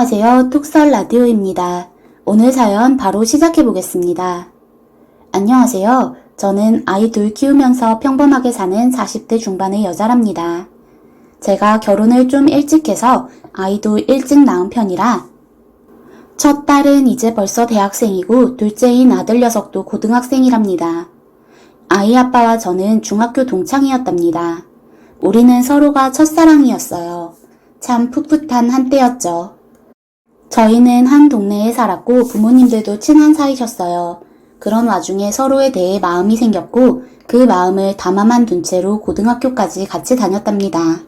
안녕하세요. 톡설 라디오입니다. 오늘 사연 바로 시작해 보겠습니다. 안녕하세요. 저는 아이 둘 키우면서 평범하게 사는 40대 중반의 여자랍니다. 제가 결혼을 좀 일찍 해서 아이도 일찍 낳은 편이라 첫 딸은 이제 벌써 대학생이고 둘째인 아들 녀석도 고등학생이랍니다. 아이 아빠와 저는 중학교 동창이었답니다. 우리는 서로가 첫사랑이었어요. 참 풋풋한 한때였죠. 저희는 한 동네에 살았고 부모님들도 친한 사이셨어요. 그런 와중에 서로에 대해 마음이 생겼고 그 마음을 담아만 둔 채로 고등학교까지 같이 다녔답니다.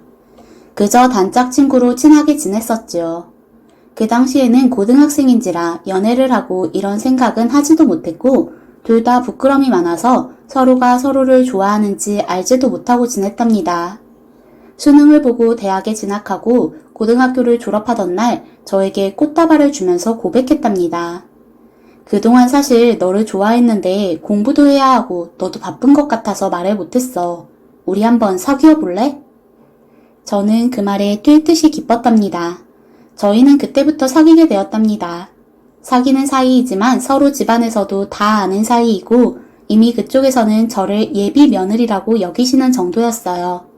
그저 단짝 친구로 친하게 지냈었지요. 그 당시에는 고등학생인지라 연애를 하고 이런 생각은 하지도 못했고 둘 다 부끄럼이 많아서 서로가 서로를 좋아하는지 알지도 못하고 지냈답니다. 수능을 보고 대학에 진학하고 고등학교를 졸업하던 날 저에게 꽃다발을 주면서 고백했답니다. 그동안 사실 너를 좋아했는데 공부도 해야 하고 너도 바쁜 것 같아서 말을 못했어. 우리 한번 사귀어 볼래? 저는 그 말에 뛸 듯이 기뻤답니다. 저희는 그때부터 사귀게 되었답니다. 사귀는 사이이지만 서로 집안에서도 다 아는 사이이고 이미 그쪽에서는 저를 예비 며느리라고 여기시는 정도였어요.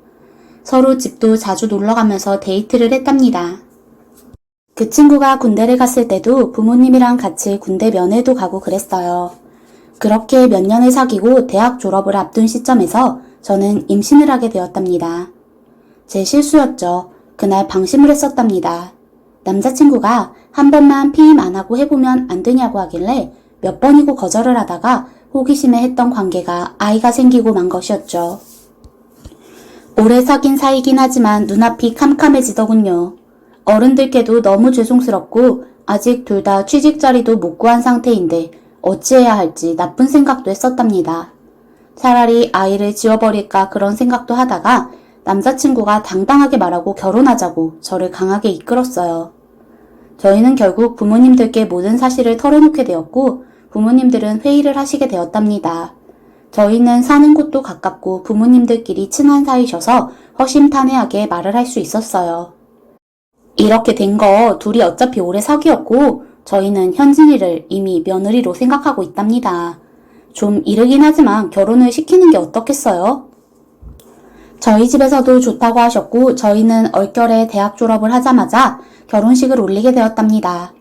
서로 집도 자주 놀러 가면서 데이트를 했답니다. 그 친구가 군대를 갔을 때도 부모님이랑 같이 군대 면회도 가고 그랬어요. 그렇게 몇 년을 사귀고 대학 졸업을 앞둔 시점에서 저는 임신을 하게 되었답니다. 제 실수였죠. 그날 방심을 했었답니다. 남자친구가 한 번만 피임 안 하고 해보면 안 되냐고 하길래 몇 번이고 거절을 하다가 호기심에 했던 관계가 아이가 생기고 만 것이었죠. 오래 사귄 사이긴 하지만 눈앞이 캄캄해지더군요. 어른들께도 너무 죄송스럽고 아직 둘 다 취직 자리도 못 구한 상태인데 어찌해야 할지 나쁜 생각도 했었답니다. 차라리 아이를 지워버릴까 그런 생각도 하다가 남자친구가 당당하게 말하고 결혼하자고 저를 강하게 이끌었어요. 저희는 결국 부모님들께 모든 사실을 털어놓게 되었고 부모님들은 회의를 하시게 되었답니다. 저희는 사는 곳도 가깝고 부모님들끼리 친한 사이셔서 허심탄회하게 말을 할 수 있었어요. 이렇게 된 거 둘이 어차피 오래 사귀었고 저희는 현진이를 이미 며느리로 생각하고 있답니다. 좀 이르긴 하지만 결혼을 시키는 게 어떻겠어요? 저희 집에서도 좋다고 하셨고 저희는 얼결에 대학 졸업을 하자마자 결혼식을 올리게 되었답니다.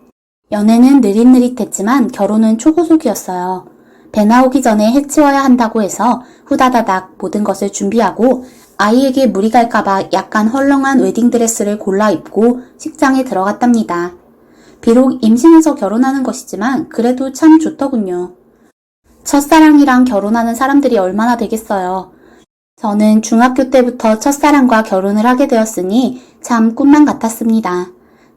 연애는 느릿느릿했지만 결혼은 초고속이었어요. 배 나오기 전에 해치워야 한다고 해서 후다다닥 모든 것을 준비하고 아이에게 무리 갈까봐 약간 헐렁한 웨딩드레스를 골라 입고 식장에 들어갔답니다. 비록 임신해서 결혼하는 것이지만 그래도 참 좋더군요. 첫사랑이랑 결혼하는 사람들이 얼마나 되겠어요. 저는 중학교 때부터 첫사랑과 결혼을 하게 되었으니 참 꿈만 같았습니다.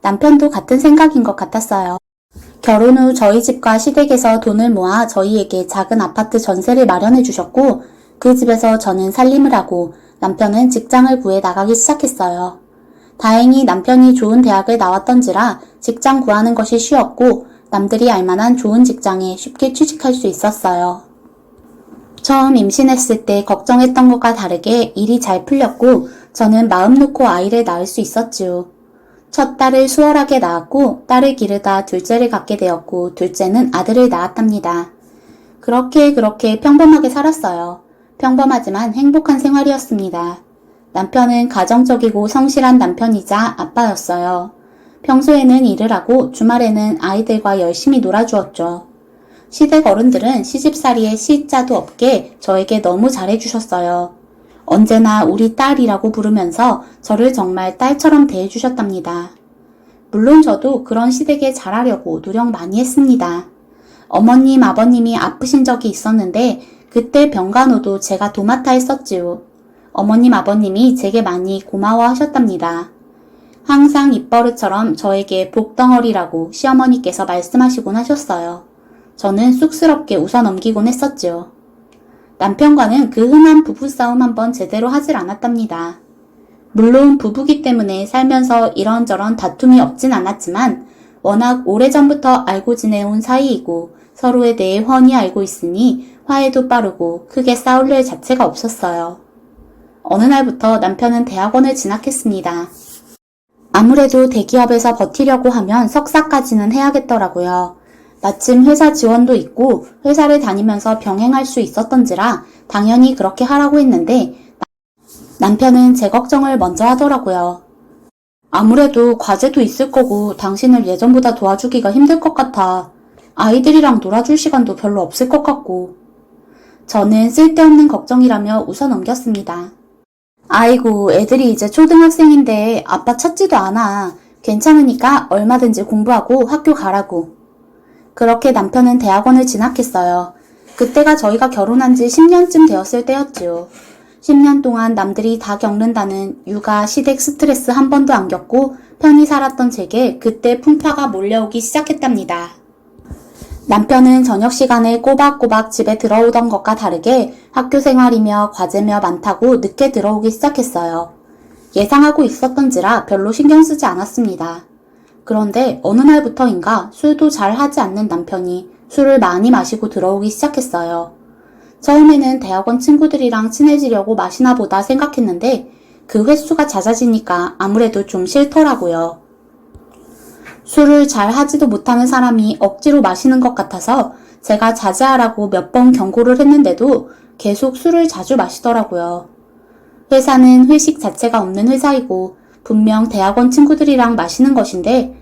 남편도 같은 생각인 것 같았어요. 결혼 후 저희 집과 시댁에서 돈을 모아 저희에게 작은 아파트 전세를 마련해 주셨고 그 집에서 저는 살림을 하고 남편은 직장을 구해 나가기 시작했어요. 다행히 남편이 좋은 대학을 나왔던지라 직장 구하는 것이 쉬웠고 남들이 알만한 좋은 직장에 쉽게 취직할 수 있었어요. 처음 임신했을 때 걱정했던 것과 다르게 일이 잘 풀렸고 저는 마음 놓고 아이를 낳을 수 있었지요. 첫 딸을 수월하게 낳았고 딸을 기르다 둘째를 갖게 되었고 둘째는 아들을 낳았답니다. 그렇게 그렇게 평범하게 살았어요. 평범하지만 행복한 생활이었습니다. 남편은 가정적이고 성실한 남편이자 아빠였어요. 평소에는 일을 하고 주말에는 아이들과 열심히 놀아주었죠. 시댁 어른들은 시집살이에 시자도 없게 저에게 너무 잘해주셨어요. 언제나 우리 딸이라고 부르면서 저를 정말 딸처럼 대해주셨답니다. 물론 저도 그런 시댁에 잘하려고 노력 많이 했습니다. 어머님, 아버님이 아프신 적이 있었는데 그때 병간호도 제가 도맡아 했었지요. 어머님, 아버님이 제게 많이 고마워하셨답니다. 항상 입버릇처럼 저에게 복덩어리라고 시어머니께서 말씀하시곤 하셨어요. 저는 쑥스럽게 웃어 넘기곤 했었지요. 남편과는 그 흔한 부부싸움 한번 제대로 하질 않았답니다. 물론 부부기 때문에 살면서 이런저런 다툼이 없진 않았지만 워낙 오래전부터 알고 지내온 사이이고 서로에 대해 훤히 알고 있으니 화해도 빠르고 크게 싸울 일 자체가 없었어요. 어느 날부터 남편은 대학원을 진학했습니다. 아무래도 대기업에서 버티려고 하면 석사까지는 해야겠더라고요. 마침 회사 지원도 있고 회사를 다니면서 병행할 수 있었던지라 당연히 그렇게 하라고 했는데 남편은 제 걱정을 먼저 하더라고요. 아무래도 과제도 있을 거고 당신을 예전보다 도와주기가 힘들 것 같아. 아이들이랑 놀아줄 시간도 별로 없을 것 같고. 저는 쓸데없는 걱정이라며 웃어 넘겼습니다. 아이고, 애들이 이제 초등학생인데 아빠 찾지도 않아. 괜찮으니까 얼마든지 공부하고 학교 가라고. 그렇게 남편은 대학원을 진학했어요. 그때가 저희가 결혼한 지 10년쯤 되었을 때였지요. 10년 동안 남들이 다 겪는다는 육아, 시댁 스트레스 한 번도 안 겪고 편히 살았던 제게 그때 풍파가 몰려오기 시작했답니다. 남편은 저녁 시간에 꼬박꼬박 집에 들어오던 것과 다르게 학교 생활이며 과제며 많다고 늦게 들어오기 시작했어요. 예상하고 있었던지라 별로 신경 쓰지 않았습니다. 그런데 어느 날부터인가 술도 잘 하지 않는 남편이 술을 많이 마시고 들어오기 시작했어요. 처음에는 대학원 친구들이랑 친해지려고 마시나 보다 생각했는데 그 횟수가 잦아지니까 아무래도 좀 싫더라고요. 술을 잘 하지도 못하는 사람이 억지로 마시는 것 같아서 제가 자제하라고 몇 번 경고를 했는데도 계속 술을 자주 마시더라고요. 회사는 회식 자체가 없는 회사이고 분명 대학원 친구들이랑 마시는 것인데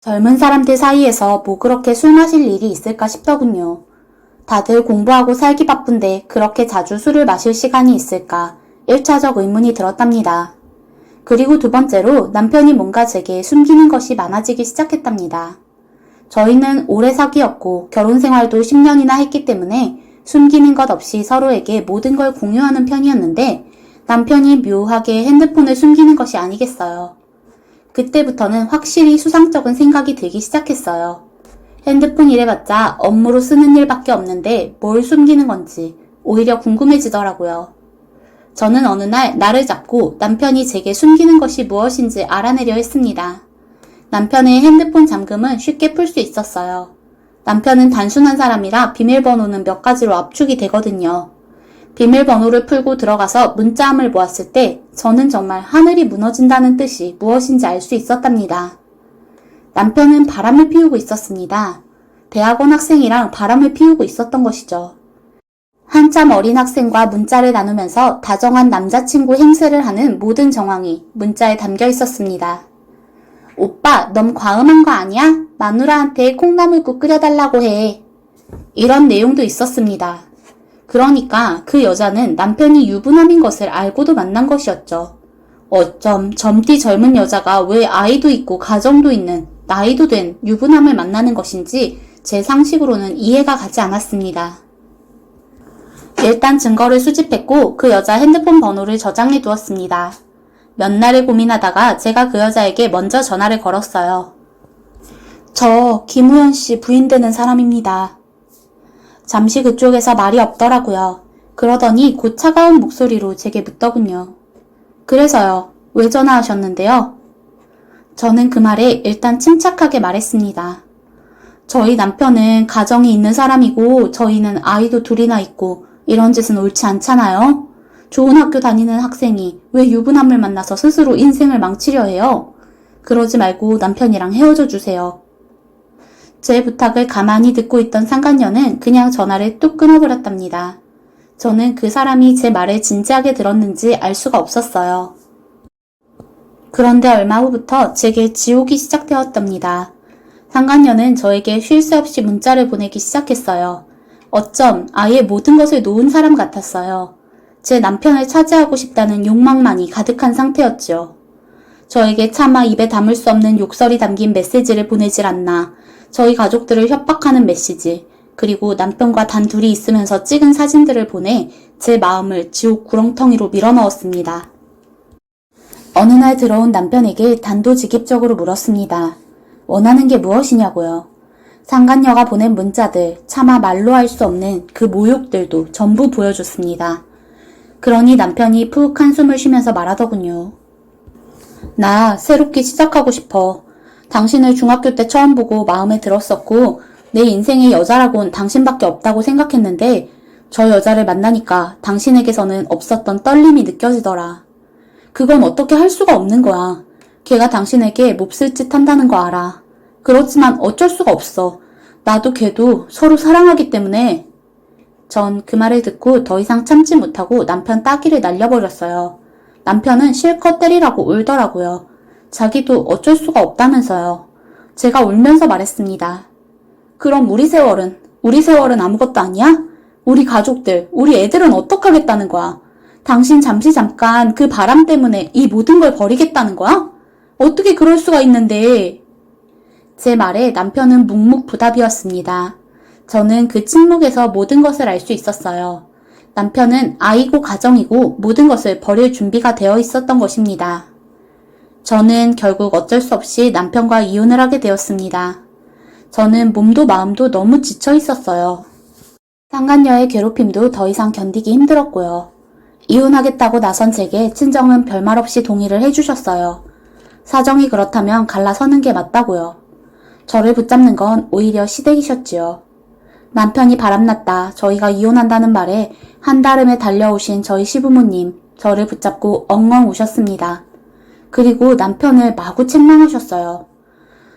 젊은 사람들 사이에서 뭐 그렇게 술 마실 일이 있을까 싶더군요. 다들 공부하고 살기 바쁜데 그렇게 자주 술을 마실 시간이 있을까 1차적 의문이 들었답니다. 그리고 두 번째로 남편이 뭔가 제게 숨기는 것이 많아지기 시작했답니다. 저희는 오래 사귀었고 결혼 생활도 10년이나 했기 때문에 숨기는 것 없이 서로에게 모든 걸 공유하는 편이었는데 남편이 묘하게 핸드폰을 숨기는 것이 아니겠어요. 그때부터는 확실히 수상쩍은 생각이 들기 시작했어요. 핸드폰 일해봤자 업무로 쓰는 일밖에 없는데 뭘 숨기는 건지 오히려 궁금해지더라고요. 저는 어느 날 나를 잡고 남편이 제게 숨기는 것이 무엇인지 알아내려 했습니다. 남편의 핸드폰 잠금은 쉽게 풀 수 있었어요. 남편은 단순한 사람이라 비밀번호는 몇 가지로 압축이 되거든요. 비밀번호를 풀고 들어가서 문자함을 보았을 때 저는 정말 하늘이 무너진다는 뜻이 무엇인지 알 수 있었답니다. 남편은 바람을 피우고 있었습니다. 대학원 학생이랑 바람을 피우고 있었던 것이죠. 한참 어린 학생과 문자를 나누면서 다정한 남자친구 행세를 하는 모든 정황이 문자에 담겨 있었습니다. 오빠, 넌 과음한 거 아니야? 마누라한테 콩나물국 끓여달라고 해. 이런 내용도 있었습니다. 그러니까 그 여자는 남편이 유부남인 것을 알고도 만난 것이었죠. 어쩜 젊디 젊은 여자가 왜 아이도 있고 가정도 있는 나이도 된 유부남을 만나는 것인지 제 상식으로는 이해가 가지 않았습니다. 일단 증거를 수집했고 그 여자 핸드폰 번호를 저장해 두었습니다. 몇 날을 고민하다가 제가 그 여자에게 먼저 전화를 걸었어요. 저 김우현 씨 부인 되는 사람입니다. 잠시 그쪽에서 말이 없더라고요. 그러더니 곧 차가운 목소리로 제게 묻더군요. 그래서요. 왜 전화하셨는데요? 저는 그 말에 일단 침착하게 말했습니다. 저희 남편은 가정이 있는 사람이고 저희는 아이도 둘이나 있고 이런 짓은 옳지 않잖아요? 좋은 학교 다니는 학생이 왜 유부남을 만나서 스스로 인생을 망치려 해요? 그러지 말고 남편이랑 헤어져 주세요. 제 부탁을 가만히 듣고 있던 상간녀는 그냥 전화를 뚝 끊어버렸답니다. 저는 그 사람이 제 말을 진지하게 들었는지 알 수가 없었어요. 그런데 얼마 후부터 제게 지옥이 시작되었답니다. 상간녀는 저에게 쉴 새 없이 문자를 보내기 시작했어요. 어쩜 아예 모든 것을 놓은 사람 같았어요. 제 남편을 차지하고 싶다는 욕망만이 가득한 상태였지요. 저에게 차마 입에 담을 수 없는 욕설이 담긴 메시지를 보내질 않나, 저희 가족들을 협박하는 메시지, 그리고 남편과 단 둘이 있으면서 찍은 사진들을 보내 제 마음을 지옥 구렁텅이로 밀어넣었습니다. 어느 날 들어온 남편에게 단도직입적으로 물었습니다. 원하는 게 무엇이냐고요. 상간녀가 보낸 문자들, 차마 말로 할 수 없는 그 모욕들도 전부 보여줬습니다. 그러니 남편이 푹 한숨을 쉬면서 말하더군요. 나 새롭게 시작하고 싶어. 당신을 중학교 때 처음 보고 마음에 들었었고, 내 인생의 여자라곤 당신밖에 없다고 생각했는데, 저 여자를 만나니까 당신에게서는 없었던 떨림이 느껴지더라. 그건 어떻게 할 수가 없는 거야. 걔가 당신에게 몹쓸 짓 한다는 거 알아. 그렇지만 어쩔 수가 없어. 나도 걔도 서로 사랑하기 때문에. 전 그 말을 듣고 더 이상 참지 못하고 남편 따기를 날려버렸어요. 남편은 실컷 때리라고 울더라고요. 자기도 어쩔 수가 없다면서요. 제가 울면서 말했습니다. 그럼 우리 세월은, 우리 세월은 아무것도 아니야? 우리 가족들, 우리 애들은 어떡하겠다는 거야? 당신 잠시 잠깐 그 바람 때문에 이 모든 걸 버리겠다는 거야? 어떻게 그럴 수가 있는데? 제 말에 남편은 묵묵부답이었습니다. 저는 그 침묵에서 모든 것을 알 수 있었어요. 남편은 아이고 가정이고 모든 것을 버릴 준비가 되어 있었던 것입니다. 저는 결국 어쩔 수 없이 남편과 이혼을 하게 되었습니다. 저는 몸도 마음도 너무 지쳐 있었어요. 상간녀의 괴롭힘도 더 이상 견디기 힘들었고요. 이혼하겠다고 나선 제게 친정은 별말 없이 동의를 해주셨어요. 사정이 그렇다면 갈라서는 게 맞다고요. 저를 붙잡는 건 오히려 시댁이셨지요. 남편이 바람났다. 저희가 이혼한다는 말에 한달음에 달려오신 저희 시부모님, 저를 붙잡고 엉엉 우셨습니다. 그리고 남편을 마구 책망하셨어요.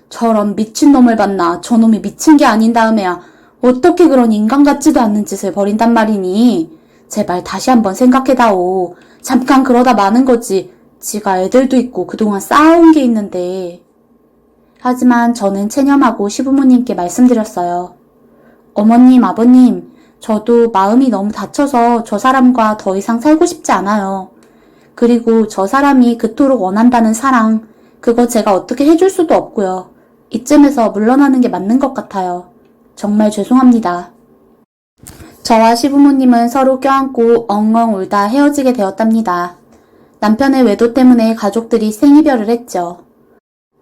저런 미친놈을 봤나? 저놈이 미친 게 아닌 다음에야 어떻게 그런 인간 같지도 않는 짓을 벌인단 말이니? 제발 다시 한번 생각해다오. 잠깐 그러다 마는 거지. 지가 애들도 있고 그동안 쌓아온 게 있는데. 하지만 저는 체념하고 시부모님께 말씀드렸어요. 어머님, 아버님, 저도 마음이 너무 다쳐서 저 사람과 더 이상 살고 싶지 않아요. 그리고 저 사람이 그토록 원한다는 사랑, 그거 제가 어떻게 해줄 수도 없고요. 이쯤에서 물러나는 게 맞는 것 같아요. 정말 죄송합니다. 저와 시부모님은 서로 껴안고 엉엉 울다 헤어지게 되었답니다. 남편의 외도 때문에 가족들이 생이별을 했죠.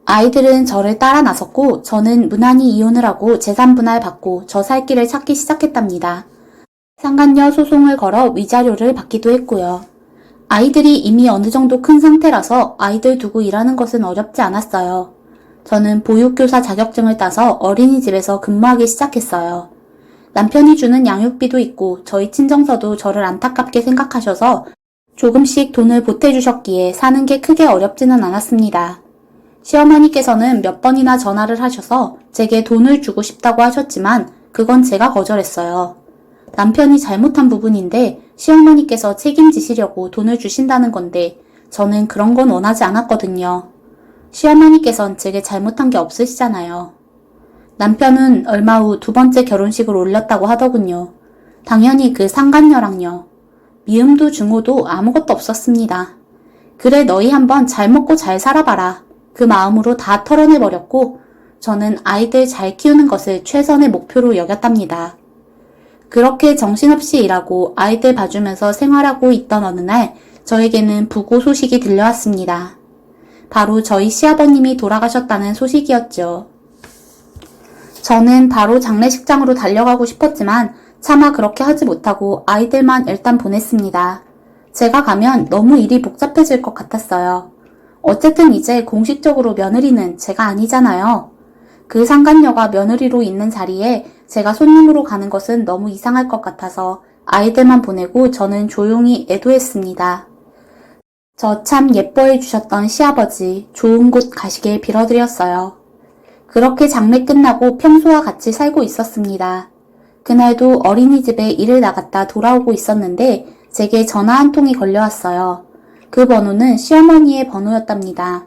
아이들은 저를 따라 나섰고 저는 무난히 이혼을 하고 재산 분할 받고 저 살 길을 찾기 시작했답니다. 상간녀 소송을 걸어 위자료를 받기도 했고요. 아이들이 이미 어느 정도 큰 상태라서 아이들 두고 일하는 것은 어렵지 않았어요. 저는 보육교사 자격증을 따서 어린이집에서 근무하기 시작했어요. 남편이 주는 양육비도 있고 저희 친정서도 저를 안타깝게 생각하셔서 조금씩 돈을 보태주셨기에 사는 게 크게 어렵지는 않았습니다. 시어머니께서는 몇 번이나 전화를 하셔서 제게 돈을 주고 싶다고 하셨지만 그건 제가 거절했어요. 남편이 잘못한 부분인데 시어머니께서 책임지시려고 돈을 주신다는 건데 저는 그런 건 원하지 않았거든요. 시어머니께선 제게 잘못한 게 없으시잖아요. 남편은 얼마 후 두 번째 결혼식을 올렸다고 하더군요. 당연히 그 상간녀랑요. 미움도 증오도 아무것도 없었습니다. 그래 너희 한번 잘 먹고 잘 살아봐라. 그 마음으로 다 털어내버렸고 저는 아이들 잘 키우는 것을 최선의 목표로 여겼답니다. 그렇게 정신없이 일하고 아이들 봐주면서 생활하고 있던 어느 날 저에게는 부고 소식이 들려왔습니다. 바로 저희 시아버님이 돌아가셨다는 소식이었죠. 저는 바로 장례식장으로 달려가고 싶었지만 차마 그렇게 하지 못하고 아이들만 일단 보냈습니다. 제가 가면 너무 일이 복잡해질 것 같았어요. 어쨌든 이제 공식적으로 며느리는 제가 아니잖아요. 그 상간녀가 며느리로 있는 자리에 제가 손님으로 가는 것은 너무 이상할 것 같아서 아이들만 보내고 저는 조용히 애도했습니다. 저 참 예뻐해 주셨던 시아버지 좋은 곳 가시길 빌어드렸어요. 그렇게 장례 끝나고 평소와 같이 살고 있었습니다. 그날도 어린이집에 일을 나갔다 돌아오고 있었는데 제게 전화 한 통이 걸려왔어요. 그 번호는 시어머니의 번호였답니다.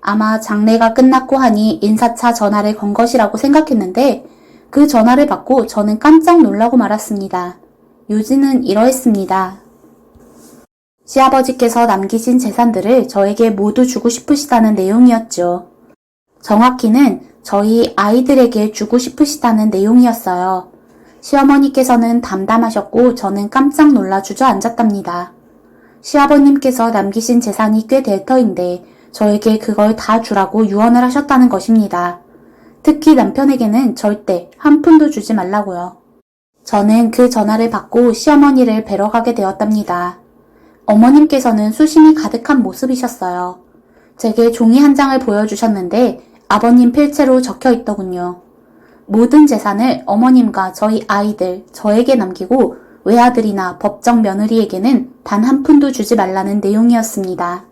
아마 장례가 끝났고 하니 인사차 전화를 건 것이라고 생각했는데 그 전화를 받고 저는 깜짝 놀라고 말았습니다. 요지는 이러했습니다. 시아버지께서 남기신 재산들을 저에게 모두 주고 싶으시다는 내용이었죠. 정확히는 저희 아이들에게 주고 싶으시다는 내용이었어요. 시어머니께서는 담담하셨고 저는 깜짝 놀라 주저앉았답니다. 시아버님께서 남기신 재산이 꽤 될 터인데 저에게 그걸 다 주라고 유언을 하셨다는 것입니다. 특히 남편에게는 절대 한 푼도 주지 말라고요. 저는 그 전화를 받고 시어머니를 뵈러 가게 되었답니다. 어머님께서는 수심이 가득한 모습이셨어요. 제게 종이 한 장을 보여주셨는데 아버님 필체로 적혀 있더군요. 모든 재산을 어머님과 저희 아이들, 저에게 남기고 외아들이나 법정 며느리에게는 단 한 푼도 주지 말라는 내용이었습니다.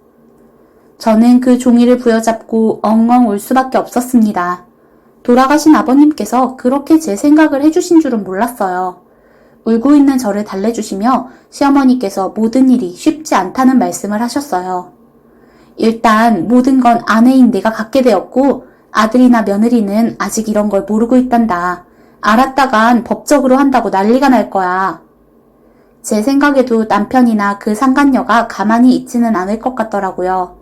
저는 그 종이를 부여잡고 엉엉 울 수밖에 없었습니다. 돌아가신 아버님께서 그렇게 제 생각을 해주신 줄은 몰랐어요. 울고 있는 저를 달래주시며 시어머니께서 모든 일이 쉽지 않다는 말씀을 하셨어요. 일단 모든 건 아내인 내가 갖게 되었고 아들이나 며느리는 아직 이런 걸 모르고 있단다. 알았다간 법적으로 한다고 난리가 날 거야. 제 생각에도 남편이나 그 상간녀가 가만히 있지는 않을 것 같더라고요.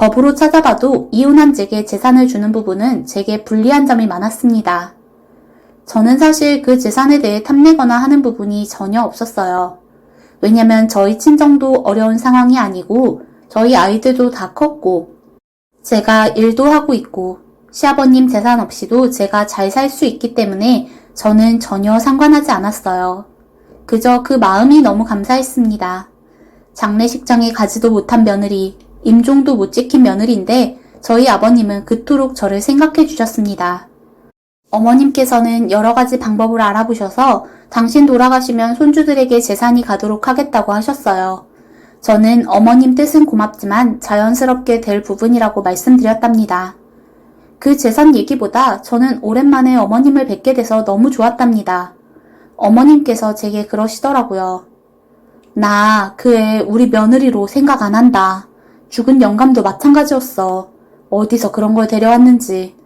법으로 찾아봐도 이혼한 제게 재산을 주는 부분은 제게 불리한 점이 많았습니다. 저는 사실 그 재산에 대해 탐내거나 하는 부분이 전혀 없었어요. 왜냐면 저희 친정도 어려운 상황이 아니고 저희 아이들도 다 컸고 제가 일도 하고 있고 시아버님 재산 없이도 제가 잘 살 수 있기 때문에 저는 전혀 상관하지 않았어요. 그저 그 마음이 너무 감사했습니다. 장례식장에 가지도 못한 며느리, 임종도 못 지킨 며느리인데 저희 아버님은 그토록 저를 생각해 주셨습니다. 어머님께서는 여러 가지 방법을 알아보셔서 당신 돌아가시면 손주들에게 재산이 가도록 하겠다고 하셨어요. 저는 어머님 뜻은 고맙지만 자연스럽게 될 부분이라고 말씀드렸답니다. 그 재산 얘기보다 저는 오랜만에 어머님을 뵙게 돼서 너무 좋았답니다. 어머님께서 제게 그러시더라고요. 나 그 애 우리 며느리로 생각 안 한다. 죽은 영감도 마찬가지였어. 어디서 그런 걸 데려왔는지.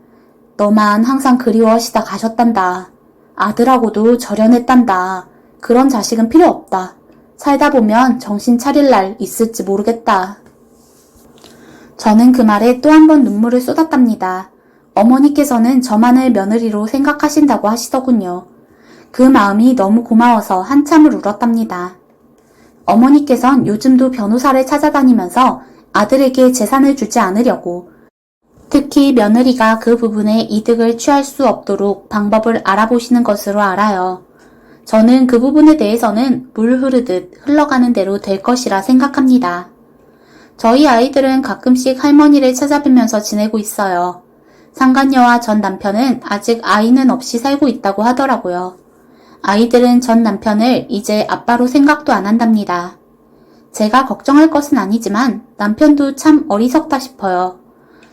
너만 항상 그리워하시다 가셨단다. 아들하고도 절연했단다. 그런 자식은 필요 없다. 살다 보면 정신 차릴 날 있을지 모르겠다. 저는 그 말에 또 한 번 눈물을 쏟았답니다. 어머니께서는 저만을 며느리로 생각하신다고 하시더군요. 그 마음이 너무 고마워서 한참을 울었답니다. 어머니께선 요즘도 변호사를 찾아다니면서 아들에게 재산을 주지 않으려고 특히 며느리가 그 부분에 이득을 취할 수 없도록 방법을 알아보시는 것으로 알아요. 저는 그 부분에 대해서는 물 흐르듯 흘러가는 대로 될 것이라 생각합니다. 저희 아이들은 가끔씩 할머니를 찾아뵈면서 지내고 있어요. 상간녀와 전 남편은 아직 아이는 없이 살고 있다고 하더라고요. 아이들은 전 남편을 이제 아빠로 생각도 안 한답니다. 제가 걱정할 것은 아니지만 남편도 참 어리석다 싶어요.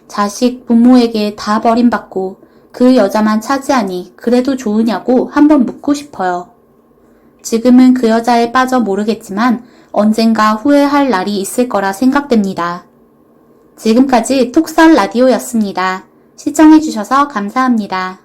자식 부모에게 다 버림받고 그 여자만 차지하니 그래도 좋으냐고 한번 묻고 싶어요. 지금은 그 여자에 빠져 모르겠지만 언젠가 후회할 날이 있을 거라 생각됩니다. 지금까지 톡설 라디오였습니다. 시청해주셔서 감사합니다.